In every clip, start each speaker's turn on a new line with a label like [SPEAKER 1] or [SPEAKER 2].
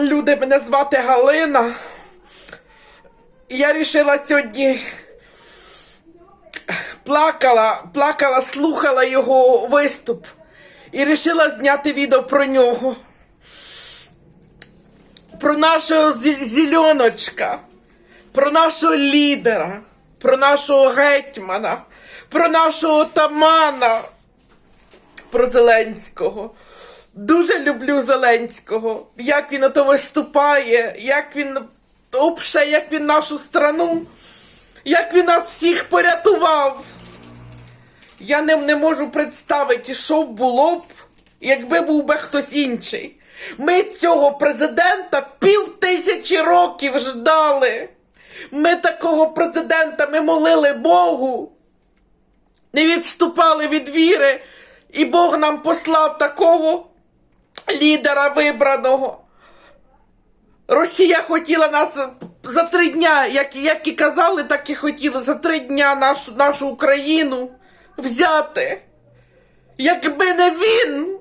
[SPEAKER 1] Люди, мене звати Галина. І Я рішила сьогодні плакала, плакала, слухала його виступ і рішила зняти відео про нього. Про нашого зі- зеленочка, про нашого лідера, про нашого гетьмана, про нашого тамана про Зеленського. Дуже люблю Зеленського. Як він ото виступає, як він обше, як він нашу страну, як він нас всіх порятував. Я не, не можу представити, що було б, якби був би хтось інший. Ми цього президента пів тисячі років ждали. Ми такого президента ми молили Богу не відступали від віри, і Бог нам послав такого лідера вибраного. Росія хотіла нас за три дня, як, як і казали, так і хотіли за три дня нашу, нашу Україну взяти. Якби не він,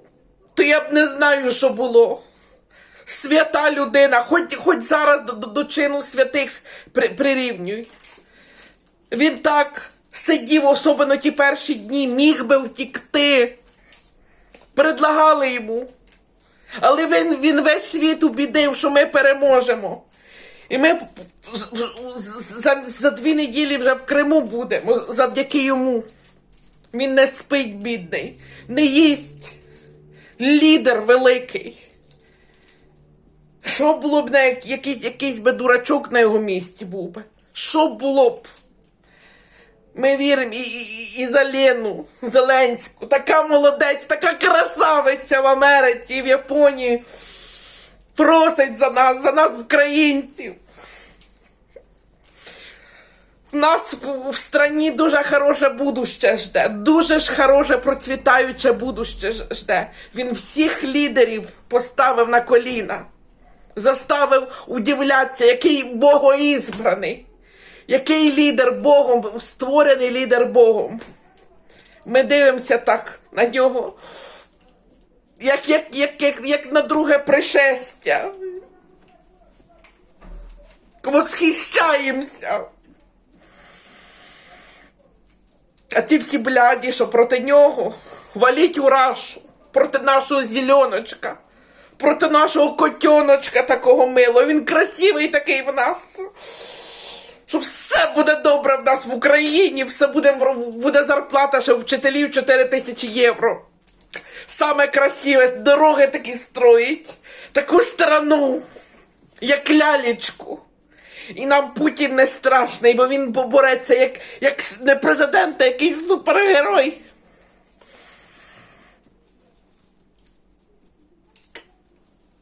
[SPEAKER 1] то я б не знаю, що було. Свята людина, хоч, хоч зараз до, до, до чину святих при, прирівнюй. Він так сидів, особливо ті перші дні, міг би втікти. Предлагали йому. Але він, він весь світ убідив, що ми переможемо. І ми за, за дві неділі вже в Криму будемо завдяки йому. Він не спить, бідний, не їсть. Лідер великий. Що було б на якийсь, якийсь би дурачок на його місці був би? Що було б? Ми віримо і, і, і за Лену Зеленську. Така молодець, така красавиця в Америці в Японії. Просить за нас, за нас, українців. Нас в- в страні дуже хороше будуще жде, дуже ж хороше процвітаюче будуще жде. Він всіх лідерів поставив на коліна, заставив удивлятися, який богоізбраний, який лідер Богом, створений лідер Богом. Ми дивимося так на нього, як, як, як, як, як на друге пришестя. Восхищаємося. А ті всі бляді, що проти нього, валіть у рашу, проти нашого зеленочка, проти нашого котеночка такого милого. Він красивий такий в нас. Що все буде добре в нас в Україні, все буде, буде зарплата що вчителів 4 тисячі євро. Саме красиве, дороги такі строїть, таку страну, як лялечку. І нам Путін не страшний, бо він побореться як, як не президент, а якийсь супергерой.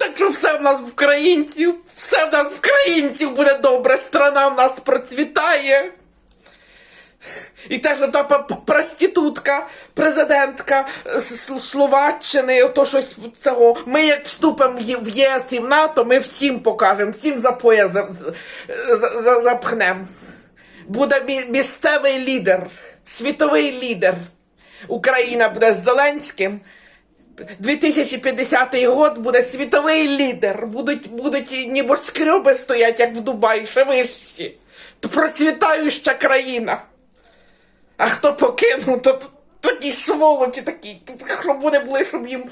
[SPEAKER 1] Так що все в нас в українців, все в нас в українців буде добре, страна в нас процвітає. І теж та проститутка, президентка Словаччини, ото щось цього. Ми як вступимо в ЄС і в НАТО, ми всім покажемо, всім за пояс за, за, за, запхнемо. Буде місцевий лідер, світовий лідер. Україна буде з Зеленським. 2050 год буде світовий лідер. Будуть, будуть небоскреби стоять, як в Дубаї, ще вищі. Процвітаюча країна. А хто покинув, то такі сволочі такі, щоб вони були, щоб їм,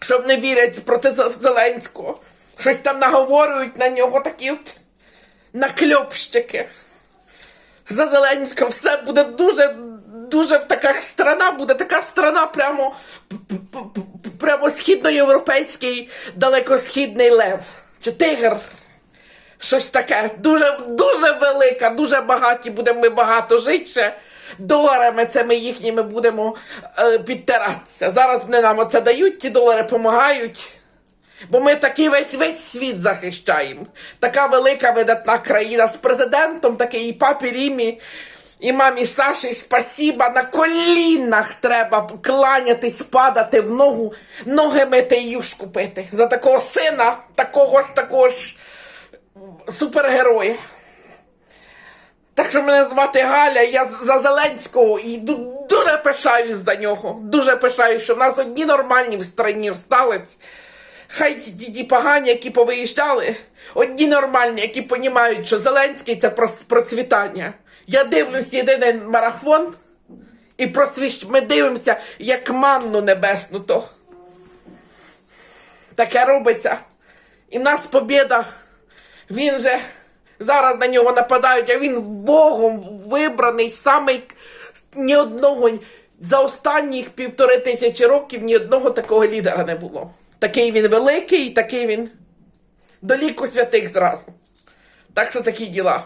[SPEAKER 1] щоб не вірять проти Зеленського. Щось там наговорюють на нього такі от накльопщики. За Зеленського все буде дуже, дуже така страна, буде така страна прямо, прямо східноєвропейський далекосхідний лев. Чи тигр. Щось таке дуже, дуже велика, дуже багаті будемо ми багато жити ще. Доларами це ми їхніми будемо е, підтиратися. Зараз вони нам оце дають, ці долари допомагають. Бо ми такий весь весь світ захищаємо. Така велика видатна країна з президентом, такий і папі Рімі, і мамі Саші, спасіба. На колінах треба кланятись, падати в ногу, ноги мити і юшку пити. За такого сина, такого ж такого ж супергероя. Так що мене звати Галя, я за Зеленського і дуже пишаюсь за нього. Дуже пишаюсь, що в нас одні нормальні в страні остались. Хай ті ті погані, які повиїжджали, одні нормальні, які розуміють, що Зеленський це процвітання. Я дивлюсь єдиний марафон і просвіщ... ми дивимося, як манну небесну то. Таке робиться. І в нас побіда. Він же зараз на нього нападають, а він Богом вибраний самий ні одного за останніх півтори тисячі років ні одного такого лідера не було. Такий він великий, такий він до ліку святих зразу. Так що такі діла.